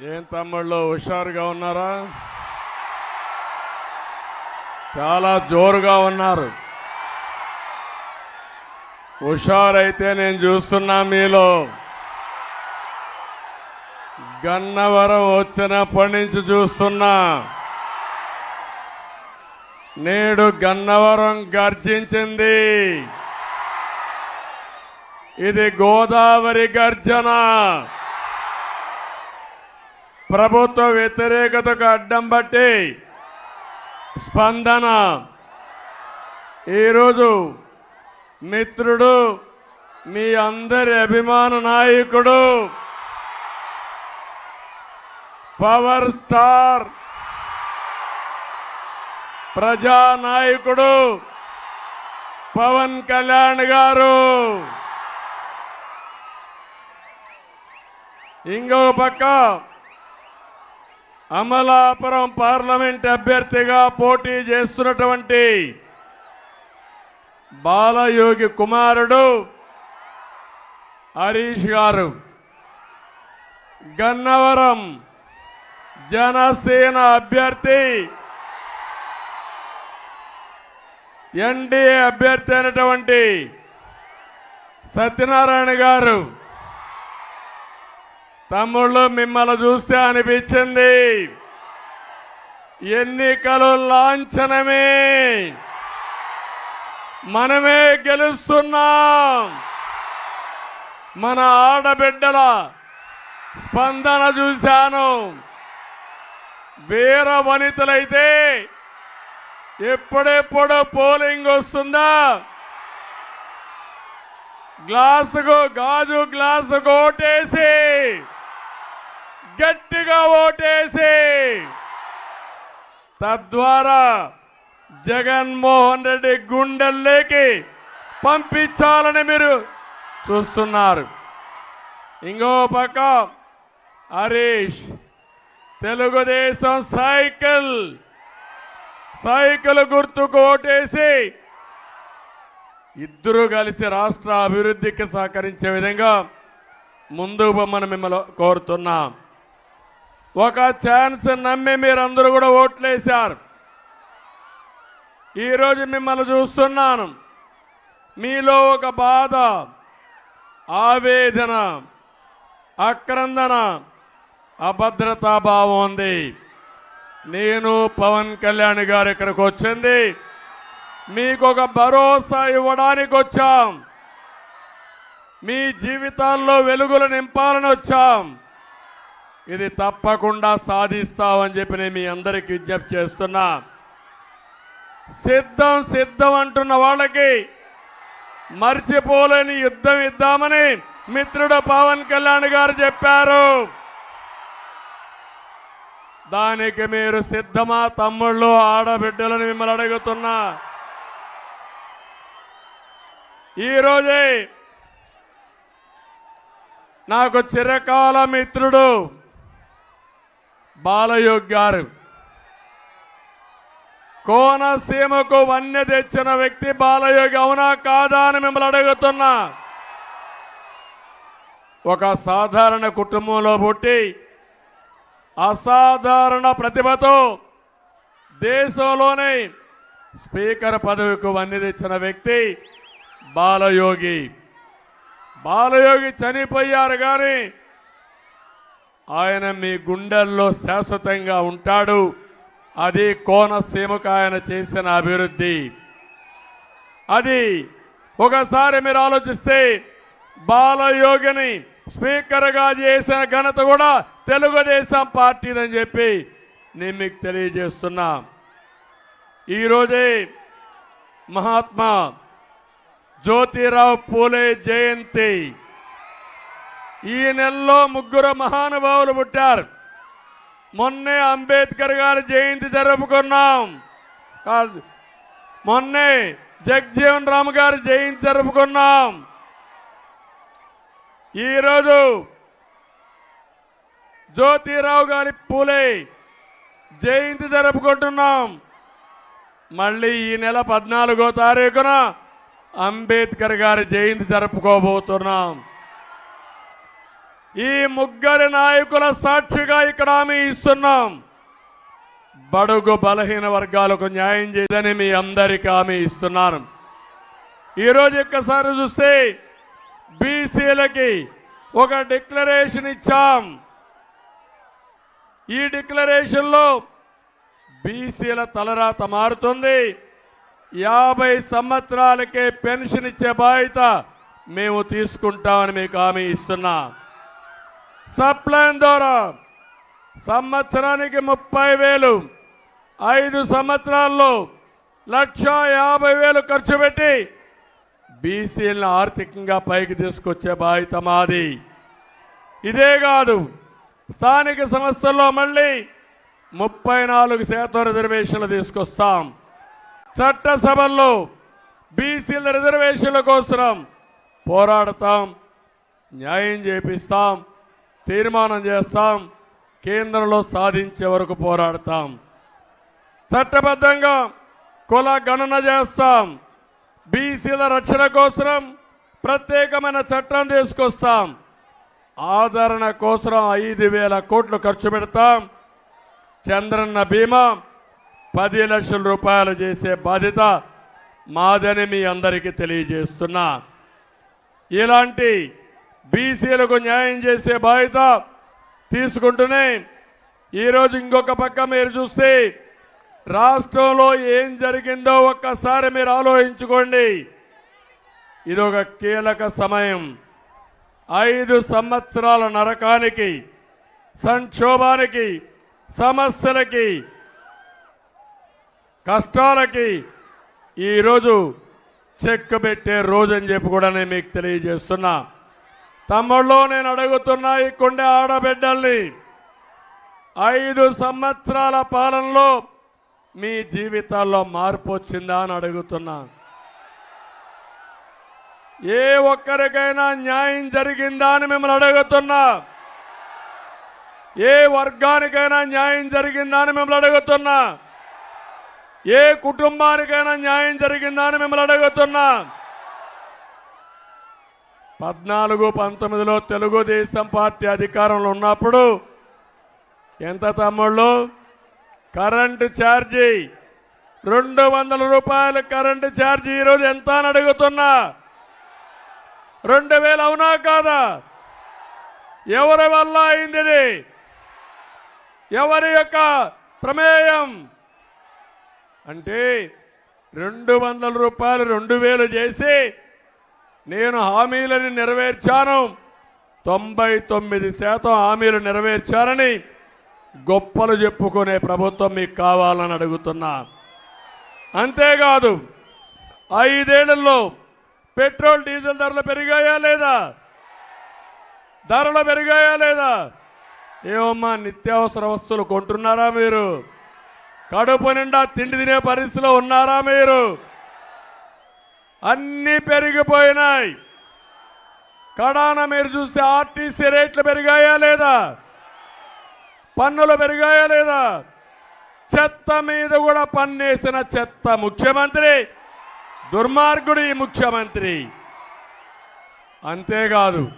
ఏం తమ్ముళ్ళు హుషారుగా ఉన్నారా? చాలా జోరుగా ఉన్నారు. హుషారైతే నేను చూస్తున్నా మీలో. గన్నవరం వచ్చినప్పటి నుంచి చూస్తున్నా. నేడు గన్నవరం గర్జించింది. ఇది గోదావరి గర్జన. ప్రభుత్వ వ్యతిరేకతకు అడ్డం బట్టి స్పందన. ఈరోజు మిత్రుడు మీ అందరి అభిమాన నాయకుడు పవర్ స్టార్ ప్రజానాయకుడు పవన్ కళ్యాణ్ గారు. ఇంకో పక్క అమలాపురం పార్లమెంట్ అభ్యర్థిగా పోటీ చేస్తున్నటువంటి బాలయోగి కుమారుడు హరీష్ గారు. గన్నవరం జనసేన అభ్యర్థి ఎన్డీఏ అభ్యర్థి అయినటువంటి సత్యనారాయణ గారు. తమ్ముళ్ళు మిమ్మల్ని చూస్తే అనిపించింది. ఎన్నికలు లాంఛనమే. మనమే గెలుస్తున్నాం. మన ఆడబిడ్డల స్పందన చూశాను. వీర వనితలైతే ఎప్పుడెప్పుడు పోలింగ్ వస్తుందా? గ్లాసుకు గాజు గ్లాసు కోటేసి గట్టిగా ఓటేసి తద్వారా జగన్మోహన్ రెడ్డి గుండెల్లోకి పంపించాలని మీరు చూస్తున్నారు. ఇంకో పక్క హరీష్ తెలుగుదేశం సైకిల్ సైకిల్ గుర్తుకు ఓటేసి ఇద్దరూ కలిసి రాష్ట్ర అభివృద్ధికి సహకరించే విధంగా ముందుకు బొమ్మను మిమ్మల్ని కోరుతున్నాం. ఒక ఛాన్స్ నమ్మి మీరందరూ కూడా ఓట్లేశారు. ఈరోజు మిమ్మల్ని చూస్తున్నాను. మీలో ఒక బాధ ఆవేదన ఆక్రందన అభద్రతా భావం ఉంది. నేను పవన్ కళ్యాణ్ గారు ఇక్కడికి వచ్చింది. మీకు ఒక భరోసా ఇవ్వడానికి వచ్చాం. మీ జీవితాల్లో వెలుగులు నింపాలని వచ్చాం. ఇది తప్పకుండా సాధిస్తామని చెప్పి నేను మీ అందరికి విజ్ఞప్తి చేస్తున్నా. సిద్ధం సిద్ధం అంటున్న వాళ్ళకి మర్చిపోలేని యుద్ధం ఇద్దామని మిత్రుడు పవన్ కళ్యాణ్ గారు చెప్పారు. దానికి మీరు సిద్ధమా తమ్ముళ్ళు ఆడబిడ్డలను మిమ్మల్ని అడుగుతున్నా. ఈరోజే నాకు చిరకాల మిత్రుడు బాలయోగ్ గారు. కోనసీమకు వన్య తెచ్చిన వ్యక్తి బాలయోగి అవునా కాదా అని మిమ్మల్ని అడుగుతున్నా. ఒక సాధారణ కుటుంబంలో పుట్టి అసాధారణ ప్రతిభతో దేశంలోనే స్పీకర్ పదవికి వన్య తెచ్చిన వ్యక్తి బాలయోగి. బాలయోగి చనిపోయారు కానీ ఆయన మీ గుండెల్లో శాశ్వతంగా ఉంటాడు. అది కోనసీమకు ఆయన చేసిన అభివృద్ధి. అది ఒకసారి మీరు ఆలోచిస్తే బాలయోగిని స్పీకర్గా చేసిన ఘనత కూడా తెలుగుదేశం పార్టీదని చెప్పి నేను మీకు తెలియజేస్తున్నా. ఈరోజే మహాత్మా జ్యోతిరావు పూలే జయంతి. ఈ నెలలో ముగ్గురు మహానుభావులు పుట్టారు. మొన్నే అంబేద్కర్ గారి జయంతి జరుపుకున్నాం. కాదు మొన్నే జగ్జీవన్ రామ్ గారి జయంతి జరుపుకున్నాం. ఈరోజు జ్యోతిరావు గారి పూలే జయంతి జరుపుకుంటున్నాం. మళ్ళీ ఈ నెల పద్నాలుగో తారీఖున అంబేద్కర్ గారి జయంతి జరుపుకోబోతున్నాం. ఈ ముగ్గురి నాయకుల సాక్షిగా ఇక్కడ హామీ ఇస్తున్నాం. బడుగు బలహీన వర్గాలకు న్యాయం చేయదని మీ అందరికీ హామీ ఇస్తున్నాను ఈరోజు ఒక్కసారి చూస్తే బీసీలకి ఒక డిక్లరేషన్ ఇచ్చాం. ఈ డిక్లరేషన్లో బీసీల తలరాత మారుతుంది. యాభై సంవత్సరాలకే పెన్షన్ ఇచ్చే బాధ్యత మేము తీసుకుంటామని మీకు హామీ ఇస్తున్నాం. సప్లైన్ ద్వారా సంవత్సరానికి ముప్పై వేలు. ఐదు సంవత్సరాల్లో లక్ష యాభై వేలు ఖర్చు పెట్టి బీసీలను ఆర్థికంగా పైకి తీసుకొచ్చే బాధ్యత మాది. ఇదే కాదు స్థానిక సంస్థల్లో మళ్ళీ ముప్పై నాలుగు శాతం రిజర్వేషన్లు తీసుకొస్తాం. చట్టసభల్లో బీసీల రిజర్వేషన్ల కోసం పోరాడతాం న్యాయం చేపిస్తాం. తీర్మానం చేస్తాం. కేంద్రంలో సాధించే వరకు పోరాడతాం. చట్టబద్ధంగా కుల గణన చేస్తాం. బీసీల రక్షణ కోసం ప్రత్యేకమైన చట్టం తీసుకొస్తాం. ఆదరణ కోసం ఐదు వేల కోట్లు ఖర్చు పెడతాం. చంద్రన్న బీమా పది లక్షల రూపాయలు చేసే బాధ్యత మాదని మీ అందరికీ తెలియజేస్తున్నా. ఇలాంటి బీసీలకు న్యాయం చేసే బాధ్యత తీసుకుంటూనే ఈరోజు ఇంకొక పక్క మీరు చూస్తే రాష్ట్రంలో ఏం జరిగిందో ఒక్కసారి మీరు ఆలోచించుకోండి. ఇది ఒక కీలక సమయం. ఐదు సంవత్సరాల నరకానికి సంక్షోభానికి సమస్యలకి కష్టాలకి ఈరోజు చెక్ పెట్టే రోజు అని చెప్పి కూడా నేను మీకు తెలియజేస్తున్నా. తమ్ముళ్ళు నేను అడుగుతున్నా ఈ కొండే ఆడబిడ్డల్ని. ఐదు సంవత్సరాల పాలనలో మీ జీవితాల్లో మార్పు వచ్చిందా అని అడుగుతున్నా. ఏ ఒక్కరికైనా న్యాయం జరిగిందా అని మిమ్మల్ని అడుగుతున్నా. ఏ వర్గానికైనా న్యాయం జరిగిందా అని మిమ్మల్ని అడుగుతున్నా. ఏ కుటుంబానికైనా న్యాయం జరిగిందా అని మిమ్మల్ని అడుగుతున్నా. పద్నాలుగు పంతొమ్మిదిలో తెలుగుదేశం పార్టీ అధికారంలో ఉన్నప్పుడు ఎంత తమ్ముళ్ళు? కరెంటు ఛార్జీ. రెండు వందల రూపాయలు కరెంటు ఛార్జీ ఈరోజు ఎంత అని అడుగుతున్నా? రెండు వేలు అవునా కాదా? ఎవరి వల్ల అయింది ఎవరి యొక్క ప్రమేయం? అంటే రెండు వందల రూపాయలు రెండు వేలు చేసి నేను హామీలను నెరవేర్చాను. తొంభై తొమ్మిది శాతం హామీలు నెరవేర్చారని గొప్పలు చెప్పుకునే ప్రభుత్వం మీకు కావాలని అడుగుతున్నా. అంతేకాదు ఐదేళ్ళలో పెట్రోల్ డీజిల్ ధరలు పెరిగాయా లేదా? ధరలు పెరిగాయా లేదా? ఏమమ్మా నిత్యావసర వస్తువులు కొంటున్నారా మీరు? కడుపు నిండా తిండి తినే పరిస్థితిలో ఉన్నారా మీరు? అన్నీ పెరిగిపోయినాయి. కడాన మీరు చూస్తే ఆర్టీసీ రేట్లు పెరిగాయా లేదా? పన్నులు పెరిగాయా లేదా? చెత్త మీద కూడా పన్నేసిన చెత్త ముఖ్యమంత్రి దుర్మార్గుడు ఈ ముఖ్యమంత్రి. అంతేకాదు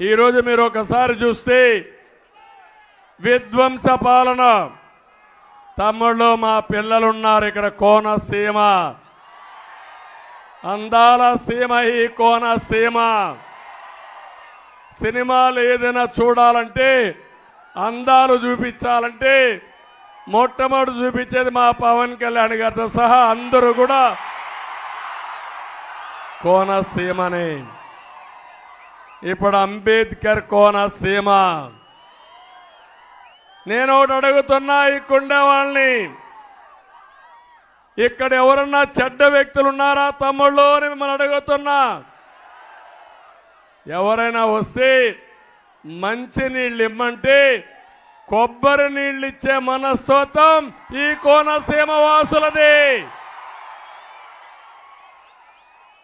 ఈరోజు మీరు ఒకసారి చూస్తే విధ్వంస పాలన. తమ్ముళ్ళు మా పిల్లలు ఉన్నారు ఇక్కడ కోనసీమ. అందాల సీమ ఈ కోనసీమ సినిమాలు ఏదైనా చూడాలంటే అందాలు చూపించాలంటే మొట్టమొదటి చూపించేది మా పవన్ కళ్యాణ్ గారితో సహా అందరూ కూడా కోనసీమని ఇప్పుడు అంబేద్కర్ కోనసీమ నేను ఒకటి అడుగుతున్నా ఇక్కడే వాళ్ళని ఇక్కడ ఎవరన్నా చెడ్డ వ్యక్తులు ఉన్నారా తమ్ముళ్ళు అని మిమ్మల్ని అడుగుతున్నా. ఎవరైనా వస్తే మంచి నీళ్ళు ఇమ్మంటే కొబ్బరి నీళ్ళు ఇచ్చే మనస్తోత్వం ఈ కోనసీమ వాసులది.